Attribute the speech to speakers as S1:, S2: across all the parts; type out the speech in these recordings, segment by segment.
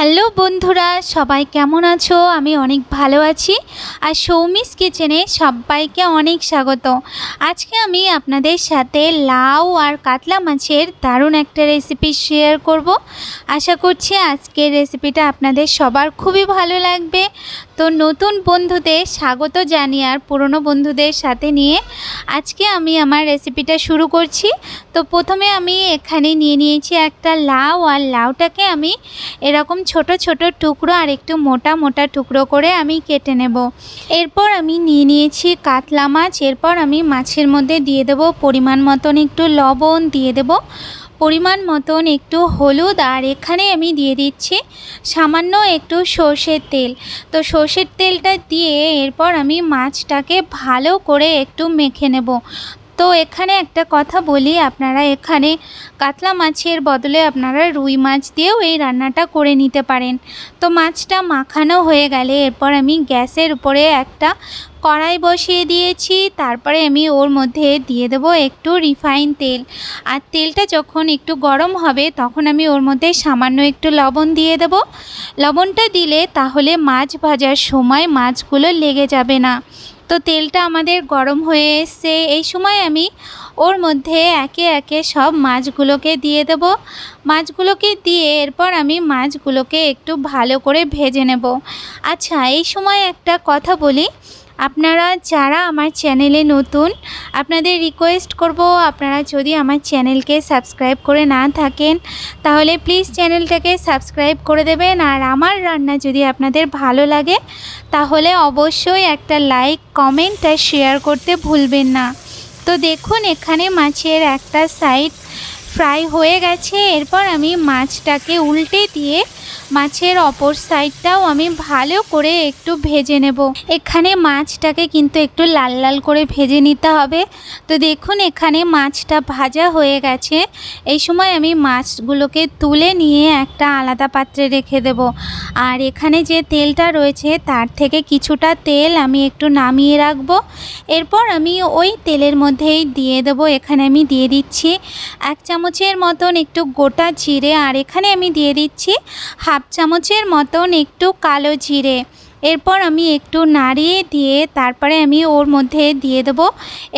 S1: Hello বন্ধুরা, সবাই কেমন আছো? আমি অনেক ভালো আছি। আর সৌমিস কিচেনে সবাইকে অনেক স্বাগত। আজকে আমি আপনাদের সাথে লাউ আর কাতলা মাছের দারুণ একটা রেসিপি শেয়ার করব। আশা করছি আজকের রেসিপিটা আপনাদের সবার খুবই ভালো লাগবে। তো নতুন বন্ধুদের স্বাগত জানিয়ে আর পুরনো বন্ধুদের সাথে নিয়ে আজকে আমি আমার রেসিপিটা শুরু করছি। তো প্রথমে আমি এখানে নিয়ে নিয়েছি একটা লাউ, আর লাউটাকে আমি এরকম ছোট ছোট টুকরো আর একটু মোটা মোটা টুকরো করে আমি কেটে নেব। এরপর আমি নিয়ে নিয়েছি কাতলা মাছ। এরপর আমি মাছের মধ্যে দিয়ে দেবো পরিমাণ মতন একটু লবণ দিয়ে দেব। পরিমাণ মতন একটু হলুদ আর এখানে আমি দিয়ে দিচ্ছি সামান্য একটু সর্ষের তেল। তো সর্ষের তেলটা দিয়ে এরপর আমি মাছটাকে ভালো করে একটু মেখে নেব। তো এখানে একটা কথা বলি, আপনারা এখানে কাতলা মাছের বদলে আপনারা রুই মাছ দিয়েও এই রান্নাটা করে নিতে পারেন। তো মাছটা মাখানো হয়ে গেলে এরপর আমি গ্যাসের উপরে একটা কড়াই বসিয়ে দিয়েছি, তারপরে আমি ওর মধ্যে দিয়ে দেব একটু রিফাইন তেল। আর তেলটা যখন একটু গরম হবে, তখন আমি ওর মধ্যে সামান্য একটু লবণ দিয়ে দেব। লবণটা দিলে তাহলে মাছ ভাজার সময় মাছগুলো লেগে যাবে না। তো তেলটা আমাদের গরম হয়ে এসছে। এই সময় আমি ওর মধ্যে একে একে সব মাছগুলোকে দিয়ে দেব। মাছগুলোকে দিয়ে এরপর আমি মাছগুলোকে একটু ভালো করে ভেজে নেব। আচ্ছা এই সময় একটা কথা বলি। আপনারা যারা আমার চ্যানেলে নতুন, আপনাদের রিকোয়েস্ট করব আপনারা যদি আমার চ্যানেলকে সাবস্ক্রাইব করে না থাকেন, তাহলে প্লিজ চ্যানেলটাকে সাবস্ক্রাইব করে দেবেন। আর আমার রান্না যদি আপনাদের ভালো লাগে, তাহলে অবশ্যই একটা লাইক কমেন্ট আর শেয়ার করতে ভুলবেন না। তো দেখুন, এখানে মাছের একটা সাইড ফ্রাই হয়ে গেছে। এরপর আমি মাছটাকে উল্টে দিয়ে মাছের অপর সাইডটাও আমি ভালো করে একটু ভেজে নেব। এখানে মাছটাকে কিন্তু একটু লাল লাল করে ভেজে নিতে হবে। তো দেখুন, এখানে মাছটা ভাজা হয়ে গেছে। এই সময় আমি মাছগুলোকে তুলে নিয়ে একটা আলাদা পাত্রে রেখে দেব। আর এখানে যে তেলটা রয়েছে, তার থেকে কিছুটা তেল আমি একটু নামিয়ে রাখব। এরপর আমি ওই তেলের মধ্যেই দিয়ে দেবো। এখানে আমি দিয়ে দিচ্ছি এক চামচের মতন একটু গোটা জিরে। আর এখানে আমি দিয়ে দিচ্ছি হাফ চামচের মতন একটু কালো জিরে। এরপর আমি একটু নাড়িয়ে দিয়ে তারপরে আমি ওর মধ্যে দিয়ে দেবো।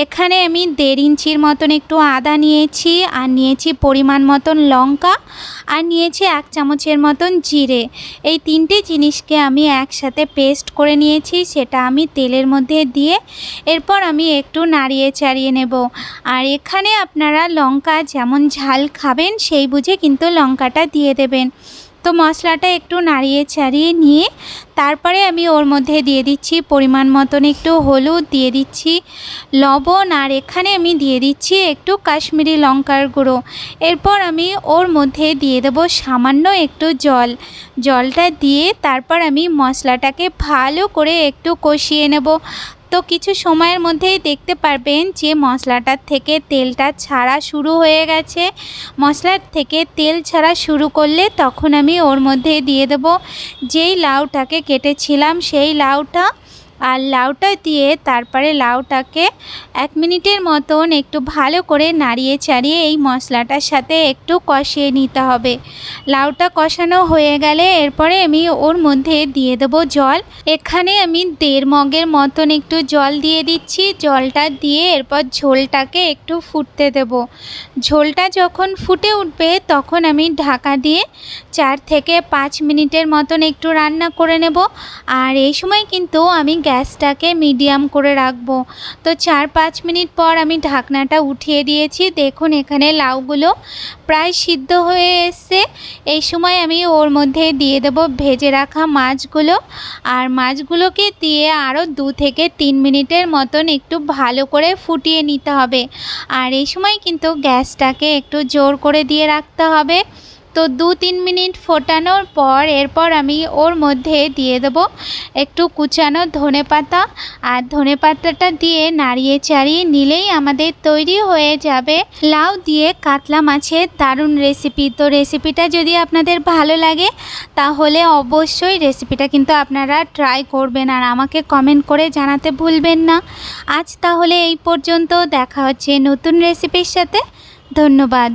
S1: এখানে আমি দেড় ইঞ্চির মতন একটু আদা নিয়েছি, আর নিয়েছি পরিমাণ মতন লঙ্কা, আর নিয়েছি এক চামচের মতন জিরে। এই তিনটে জিনিসকে আমি একসাথে পেস্ট করে নিয়েছি, সেটা আমি তেলের মধ্যে দিয়ে এরপর আমি একটু নাড়িয়ে চাড়িয়ে নেব। আর এখানে আপনারা লঙ্কা যেমন ঝাল খাবেন, সেই বুঝে কিন্তু লঙ্কাটা দিয়ে দেবেন। তো মশলাটা একটু নাড়িয়ে ছাড়িয়ে নিয়ে তারপরে আমি ওর মধ্যে দিয়ে দিচ্ছি পরিমাণ মতন একটু হলুদ, দিয়ে দিচ্ছি লবণ আর এখানে আমি দিয়ে দিচ্ছি একটু কাশ্মীরি লঙ্কার গুঁড়ো। এরপর আমি ওর মধ্যে দিয়ে দেব সামান্য একটু জল। জলটা দিয়ে তারপর আমি মশলাটাকে ভালো করে একটু কষিয়ে নেব। তো কিছু সময়ের মধ্যেই দেখতে পারবেন যে মশলাটার থেকে তেলটা ছাড়া শুরু হয়ে গেছে। মশলার থেকে তেল ছাড়া শুরু করলে তখন আমি ওর মধ্যে দিয়ে দেব। যেই লাউটাকে কেটেছিলাম সেই লাউটা আর লাউটা দিয়ে তারপরে লাউটাকে এক মিনিটের মতন একটু ভালো করে নাড়িয়ে চাড়িয়ে এই মশলাটার সাথে একটু কষিয়ে নিতে হবে। লাউটা কষানো হয়ে গেলে এরপরে আমি ওর মধ্যে দিয়ে দেবো জল। এখানে আমি দেড় মগের মতন একটু জল দিয়ে দিচ্ছি। জলটা দিয়ে এরপর ঝোলটাকে একটু ফুটতে দেব। ঝোলটা যখন ফুটে উঠবে তখন আমি ঢাকা দিয়ে চার থেকে পাঁচ মিনিটের মতন একটু রান্না করে নেব। আর এই সময় কিন্তু আমি গ্যাসটাকে মিডিয়াম করে রাখব। তো চার পাঁচ মিনিট পর আমি ঢাকনাটা উঠিয়ে দিয়েছি। দেখুন এখানে লাউগুলো প্রায় সিদ্ধ হয়ে এসছে। এই সময় আমি ওর মধ্যে দিয়ে দেব ভেজে রাখা মাছগুলো। আর মাছগুলোকে দিয়ে আরও দু থেকে তিন মিনিটের মতন একটু ভালো করে ফুটিয়ে নিতে হবে। আর এই সময় কিন্তু গ্যাসটাকে একটু জোর করে দিয়ে রাখতে হবে। তো দু তিন মিনিট ফোটানোর পর এরপর আমি ওর মধ্যে দিয়ে দেব একটু কুচানো ধনে পাতা। আর ধনে পাতাটা দিয়ে নাড়িয়ে চাড়িয়ে নিলেই আমাদের তৈরি হয়ে যাবে। লাউ দিয়ে কাতলা মাছের দারুণ রেসিপি তো রেসিপিটা যদি আপনাদের ভালো লাগে, তাহলে অবশ্যই রেসিপিটা কিন্তু আপনারা ট্রাই করবেন আর আমাকে কমেন্ট করে জানাতে ভুলবেন না। আজ তাহলে এই পর্যন্ত দেখা হচ্ছে নতুন রেসিপির সাথে। ধন্যবাদ।